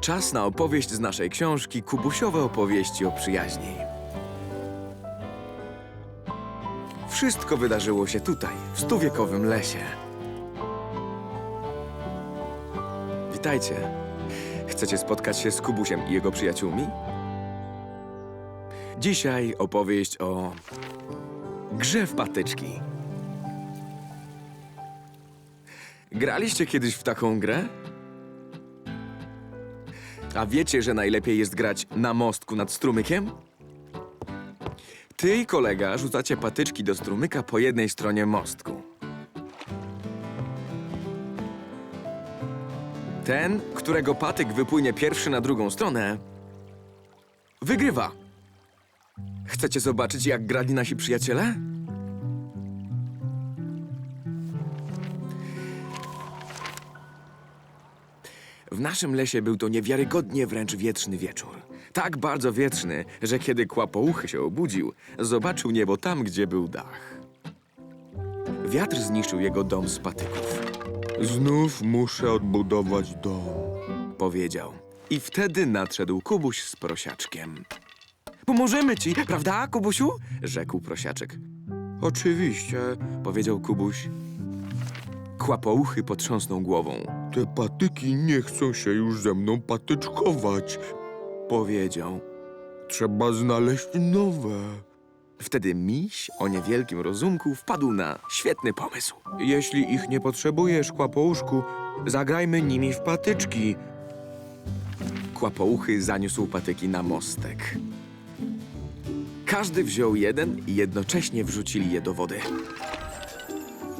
Czas na opowieść z naszej książki Kubusiowe opowieści o przyjaźni. Wszystko wydarzyło się tutaj, w stuwiekowym lesie. Witajcie. Chcecie spotkać się z Kubusiem i jego przyjaciółmi? Dzisiaj opowieść o grze w patyczki. Graliście kiedyś w taką grę? A wiecie, że najlepiej jest grać na mostku nad strumykiem? Ty i kolega rzucacie patyczki do strumyka po jednej stronie mostku. Ten, którego patyk wypłynie pierwszy na drugą stronę, wygrywa. Chcecie zobaczyć, jak grali nasi przyjaciele? W naszym lesie był to niewiarygodnie wręcz wietrzny wieczór. Tak bardzo wietrzny, że kiedy kłapouchy się obudził, zobaczył niebo tam, gdzie był dach. Wiatr zniszczył jego dom z patyków. Znów muszę odbudować dom. Powiedział. I wtedy nadszedł Kubuś z prosiaczkiem. Pomożemy ci, prawda, Kubusiu? Rzekł prosiaczek. Oczywiście, Powiedział Kubuś. Kłapouchy potrząsnął głową. Te patyki nie chcą się już ze mną patyczkować. Powiedział. Trzeba znaleźć nowe. Wtedy miś o niewielkim rozumku wpadł na świetny pomysł. Jeśli ich nie potrzebujesz, kłapouszku, zagrajmy nimi w patyczki. Kłapouchy zaniósł patyki na mostek. Każdy wziął jeden i jednocześnie wrzucili je do wody.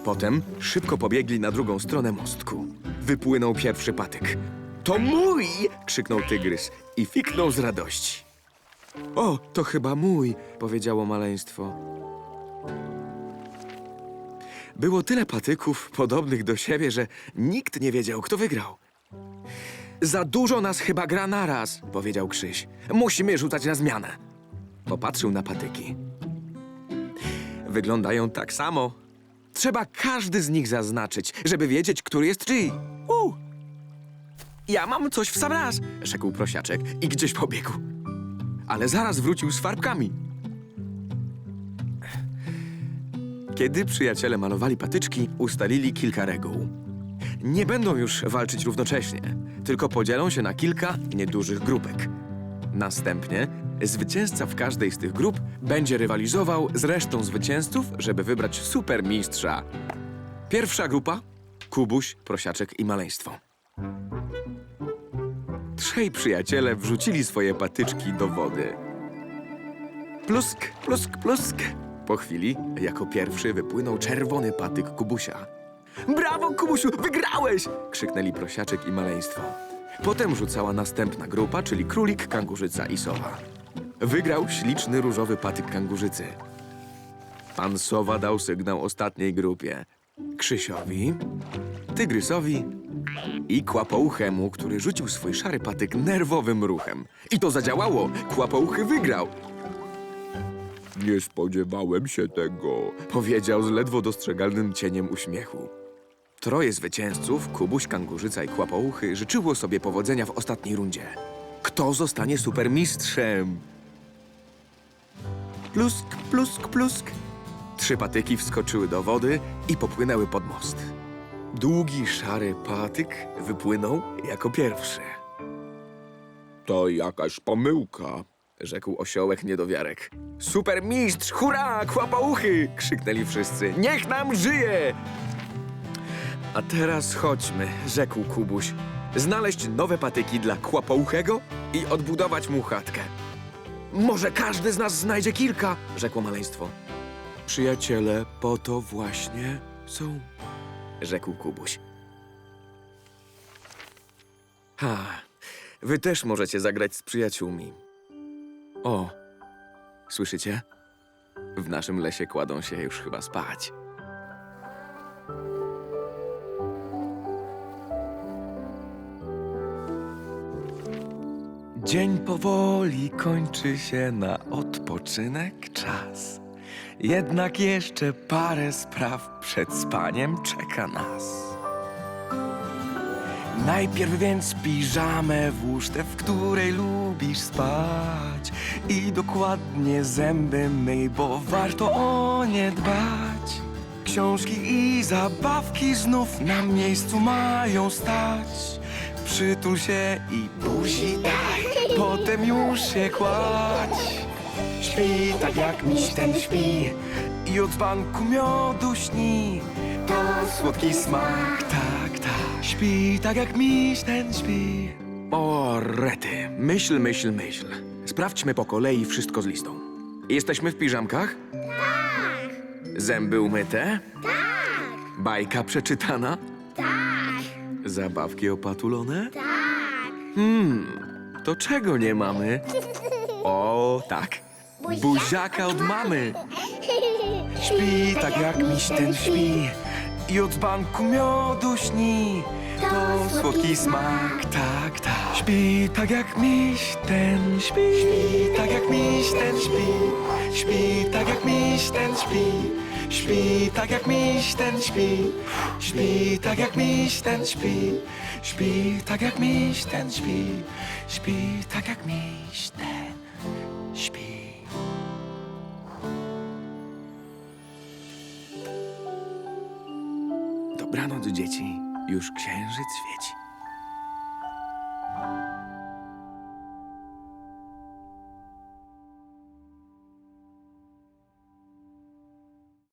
Potem szybko pobiegli na drugą stronę mostku. Wypłynął pierwszy patyk. To mój! krzyknął tygrys i fiknął z radości. O, to chyba mój, powiedziało maleństwo. Było tyle patyków podobnych do siebie, że nikt nie wiedział, kto wygrał. Za dużo nas chyba gra naraz, powiedział Krzyś. Musimy rzucać na zmianę. Popatrzył na patyki. Wyglądają tak samo. Trzeba każdy z nich zaznaczyć, żeby wiedzieć, który jest czyj. U! Ja mam coś w sam raz, rzekł prosiaczek i gdzieś pobiegł. Ale zaraz wrócił z farbkami. Kiedy przyjaciele malowali patyczki, ustalili kilka reguł. Nie będą już walczyć równocześnie, tylko podzielą się na kilka niedużych grupek. Następnie zwycięzca w każdej z tych grup będzie rywalizował z resztą zwycięzców, żeby wybrać supermistrza. Pierwsza grupa Kubuś, Prosiaczek i Maleństwo. Trzej przyjaciele wrzucili swoje patyczki do wody. Plusk, plusk, plusk. Po chwili, jako pierwszy wypłynął czerwony patyk Kubusia. Brawo, Kubusiu, wygrałeś! krzyknęli prosiaczek i maleństwo. Potem rzucała następna grupa, czyli królik, kangurzyca i sowa. Wygrał śliczny różowy patyk kangurzycy. Pan Sowa dał sygnał ostatniej grupie. Krzysiowi, Tygrysowi i Kłapouchemu, który rzucił swój szary patyk nerwowym ruchem. I to zadziałało! Kłapouchy wygrał! Nie spodziewałem się tego. Powiedział z ledwo dostrzegalnym cieniem uśmiechu. Troje zwycięzców, Kubuś, Kangurzyca i Kłapouchy, życzyło sobie powodzenia w ostatniej rundzie. Kto zostanie supermistrzem? Plusk, plusk, plusk. Trzy patyki wskoczyły do wody i popłynęły pod most. Długi, szary patyk wypłynął jako pierwszy. To jakaś pomyłka. Rzekł osiołek niedowiarek. Supermistrz! Hurra! Kłapouchy! Krzyknęli wszyscy. Niech nam żyje! A teraz chodźmy, rzekł Kubuś. Znaleźć nowe patyki dla kłapouchego i odbudować mu chatkę. Może każdy z nas znajdzie kilka, rzekło maleństwo. Przyjaciele po to właśnie są, rzekł Kubuś. Ha, wy też możecie zagrać z przyjaciółmi. O, słyszycie? W naszym lesie kładą się już chyba spać. Dzień powoli kończy się na odpoczynek czas. Jednak jeszcze parę spraw przed spaniem czeka nas. Najpierw więc piżamę włóż tę, w której lubisz spać I dokładnie zęby myj, bo warto o nie dbać Książki i zabawki znów na miejscu mają stać Przytul się i buzi daj, potem już się kładź. Śpi tak jak miś ten śpi. I od dzbanku miodu śni. To słodki smak, tak, tak. Śpi tak jak miś ten śpi. O, rety, myśl, myśl, myśl. Sprawdźmy po kolei wszystko z listą. Jesteśmy w piżamkach? Tak. Zęby umyte? Tak. Bajka przeczytana? Tak Zabawki opatulone? Tak. Hmm, to czego nie mamy? O, tak. Buziaka od mamy. Śpi tak jak miś ten śpi. I od dzbanku miodu śni. To słodki smak, tak, tak. Śpi tak jak miś ten śpi. Śpi tak jak miś ten śpi. Śpi tak jak miś ten śpi Śpi tak jak miś ten śpi Śpi tak jak miś ten śpi Śpi tak jak miś ten śpi Śpi tak jak miś ten śpi Dobranoc, dzieci. Już księżyc świeci.